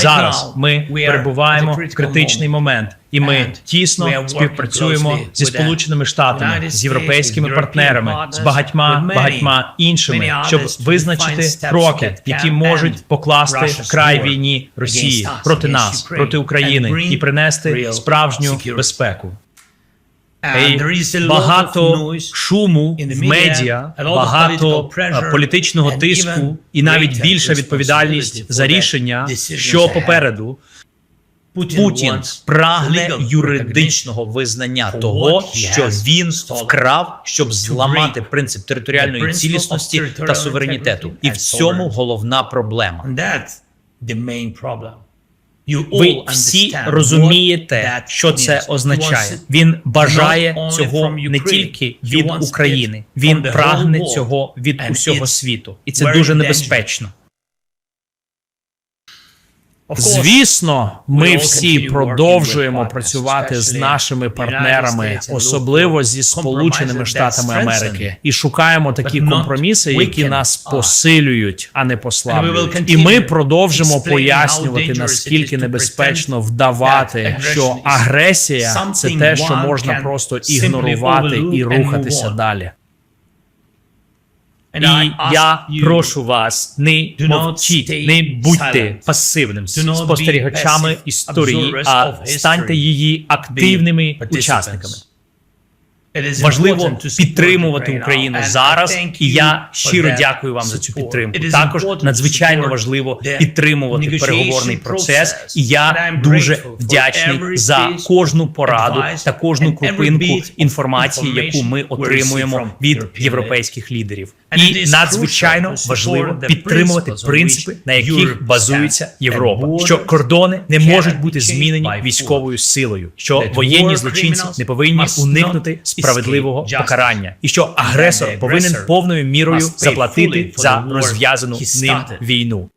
Зараз ми перебуваємо в критичний момент, і ми тісно співпрацюємо зі сполученими штатами, з європейськими партнерами, з багатьма багатьма іншими, щоб визначити кроки, які можуть покласти край війні Росії проти нас, проти України і принести справжню безпеку. Багато шуму в медіа, багато е, політичного тиску і навіть більша відповідальність за рішення, що попереду. Путін прагне юридичного визнання того, що він вкрав, щоб зламати принцип територіальної цілісності та суверенітету. І в цьому головна проблема. Ви всі розумієте, що це означає. Він бажає цього не тільки від України, він прагне цього від усього світу, і це дуже небезпечно. Звісно, ми всі продовжуємо працювати з нашими партнерами, особливо зі Сполученими Штатами Америки, і шукаємо такі компроміси, які нас посилюють, а не послаблюють. І ми продовжимо пояснювати наскільки небезпечно вдавати, що агресія це те, що можна просто ігнорувати і рухатися далі. І я прошу вас, не мовчіть, не будьте пасивним спостерігачами історії, а станьте її активними учасниками. Важливо підтримувати Україну зараз, і я щиро дякую вам за цю підтримку. Також надзвичайно важливо підтримувати переговорний процес, і я дуже вдячний за кожну пораду та кожну крупинку інформації, яку ми отримуємо від європейських лідерів. І надзвичайно важливо підтримувати принципи, на яких базується Європа, що кордони не можуть бути змінені військовою силою, що воєнні злочинці не повинні уникнути справедливого покарання, і що агресор повинен повною мірою заплатити за розв'язану ним війну.